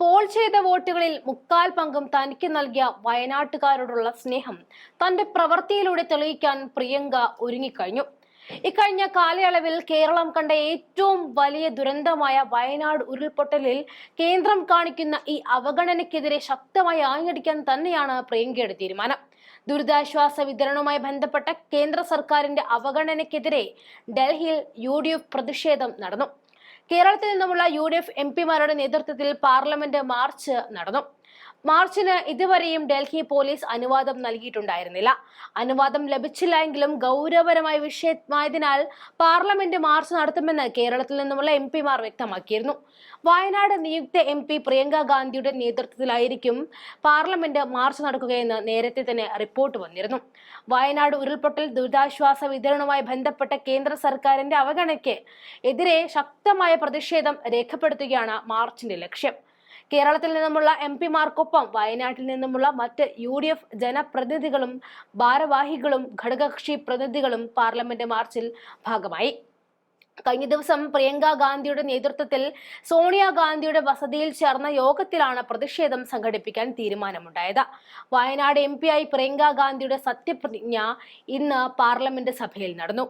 Paul ചെയ്ത വോട്ടുകളിൽ മുക്കാൽ പങ്കും തനിക്ക് നൽകിയ വയനാട്ടുകാരോടുള്ള സ്നേഹം തന്റെ പ്രവൃത്തിയിലൂടെ തെളിയിക്കാൻ പ്രിയങ്ക ഒരുങ്ങിക്കഴിഞ്ഞു. ഇക്കഴിഞ്ഞ കാലയളവിൽ കേരളം കണ്ട ഏറ്റവും വലിയ ദുരന്തമായ വയനാട് ഉരുൾപൊട്ടലിൽ കേന്ദ്രം കാണിക്കുന്ന ഈ അവഗണനയ്ക്കെതിരെ ശക്തമായി ആഞ്ഞടിക്കാൻ തന്നെയാണ് പ്രിയങ്കയുടെ തീരുമാനം. ദുരിതാശ്വാസ വിതരണവുമായി ബന്ധപ്പെട്ട കേന്ദ്ര സർക്കാരിന്റെ അവഗണനയ്ക്കെതിരെ ഡൽഹിയിൽ യു പ്രതിഷേധം നടന്നു. കേരളത്തിൽ നിന്നുമുള്ള യു ഡി എഫ് എം പിമാരുടെ നേതൃത്വത്തിൽ പാർലമെന്റ് മാർച്ച് നടന്നു. മാർച്ചിന് ഇതുവരെയും ഡൽഹി പോലീസ് അനുവാദം നൽകിയിട്ടുണ്ടായിരുന്നില്ല. അനുവാദം ലഭിച്ചില്ല എങ്കിലും ഗൗരവപരമായ വിഷയമായതിനാൽ പാർലമെന്റ് മാർച്ച് നടത്തുമെന്ന് കേരളത്തിൽ നിന്നുമുള്ള എം പിമാർ വ്യക്തമാക്കിയിരുന്നു. വയനാട് നിയുക്ത എം പി പ്രിയങ്ക ഗാന്ധിയുടെ നേതൃത്വത്തിലായിരിക്കും പാർലമെന്റ് മാർച്ച് നടക്കുകയെന്ന് നേരത്തെ തന്നെ റിപ്പോർട്ട് വന്നിരുന്നു. വയനാട് ഉരുൾപൊട്ടൽ ദുരിതാശ്വാസ വിതരണവുമായി ബന്ധപ്പെട്ട കേന്ദ്ര സർക്കാരിന്റെ അവഗണനയ്ക്ക് എതിരെ ശക്തമായ പ്രതിഷേധം രേഖപ്പെടുത്തുകയാണ് മാർച്ചിന്റെ ലക്ഷ്യം. കേരളത്തിൽ നിന്നുമുള്ള എം പിമാർക്കൊപ്പം വയനാട്ടിൽ നിന്നുമുള്ള മറ്റ് യു ഡി എഫ് ജനപ്രതിനിധികളും ഭാരവാഹികളും ഘടകകക്ഷി പ്രതിനിധികളും പാർലമെന്റ് മാർച്ചിൽ ഭാഗമായി. കഴിഞ്ഞ ദിവസം പ്രിയങ്ക ഗാന്ധിയുടെ നേതൃത്വത്തിൽ സോണിയാഗാന്ധിയുടെ വസതിയിൽ ചേർന്ന യോഗത്തിലാണ് പ്രതിഷേധം സംഘടിപ്പിക്കാൻ തീരുമാനമുണ്ടായത്. വയനാട് എം ആയി പ്രിയങ്ക ഗാന്ധിയുടെ സത്യപ്രതിജ്ഞ ഇന്ന് പാർലമെന്റ് സഭയിൽ നടന്നു.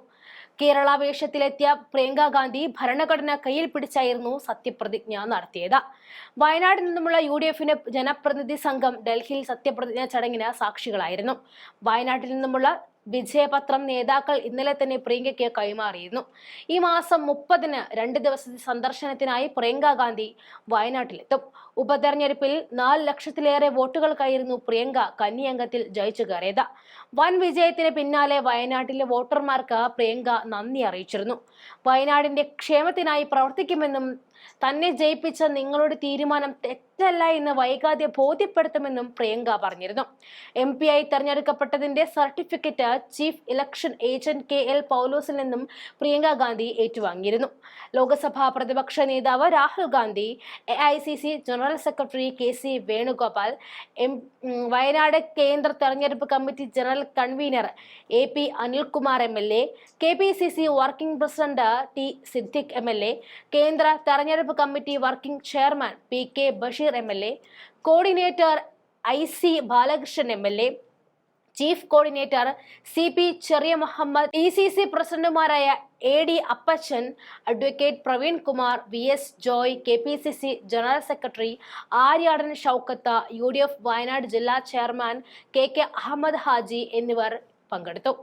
കേരള വേഷത്തിലെത്തിയ പ്രിയങ്ക ഗാന്ധി ഭരണഘടന കയ്യിൽ പിടിച്ചായിരുന്നു സത്യപ്രതിജ്ഞ നടത്തിയത്. വയനാട് നിന്നുമുള്ള യു ഡി എഫിന്റെ ജനപ്രതിനിധി സംഘം ഡൽഹിയിൽ സത്യപ്രതിജ്ഞ ചടങ്ങിന് സാക്ഷികളായിരുന്നു. വയനാട്ടിൽ നിന്നുമുള്ള വിജയപത്രം നേതാക്കൾ ഇന്നലെ തന്നെ പ്രിയങ്കയ്ക്ക് കൈമാറിയിരുന്നു. ഈ മാസം മുപ്പതിന് രണ്ട് ദിവസത്തെ സന്ദർശനത്തിനായി പ്രിയങ്ക ഗാന്ധി വയനാട്ടിലെത്തും. ഉപതെരഞ്ഞെടുപ്പിൽ നാല് ലക്ഷത്തിലേറെ വോട്ടുകൾക്കായിരുന്നു പ്രിയങ്ക കന്നിയംഗത്തിൽ ജയിച്ചു കയറിയത്. വൻ വിജയത്തിന് പിന്നാലെ വയനാട്ടിലെ വോട്ടർമാർക്ക് പ്രിയങ്ക നന്ദി അറിയിച്ചിരുന്നു. വയനാടിന്റെ ക്ഷേമത്തിനായി പ്രവർത്തിക്കുമെന്നും തന്നെ ജയിപ്പിച്ച നിങ്ങളുടെ തീരുമാനം തെറ്റല്ല എന്ന് വൈകാതെ ബോധ്യപ്പെടുത്തുമെന്നും പ്രിയങ്ക പറഞ്ഞിരുന്നു. എം പി ആയി തെരഞ്ഞെടുക്കപ്പെട്ടതിന്റെ certificate chief election agent K L പൗലോസിൽ നിന്നും പ്രിയങ്ക ഗാന്ധി ഏറ്റുവാങ്ങിയിരുന്നു. ലോക്സഭാ പ്രതിപക്ഷ നേതാവ് Rahul Gandhi A I C C general secretary K C Venugopal M Wayanad കേന്ദ്ര തെരഞ്ഞെടുപ്പ് committee general convener A P Anilkumar M L A K P C C working president T Siddique M L A കേന്ദ്ര തെരഞ്ഞെടുപ്പ് committee working chairman P K Basheer M L A coordinator I C Balakrishnan M L A chief coordinator C P Cheriya Muhammad D C C പ്രസിഡന്റുമാരായ A D Appachan advocate Praveen Kumar V S Joy K P C C general secretary Aryadan Shoukath U D F Wayanad ജില്ലാ chairman K K Ahammed Haji എന്നിവർ പങ്കെടുത്തു.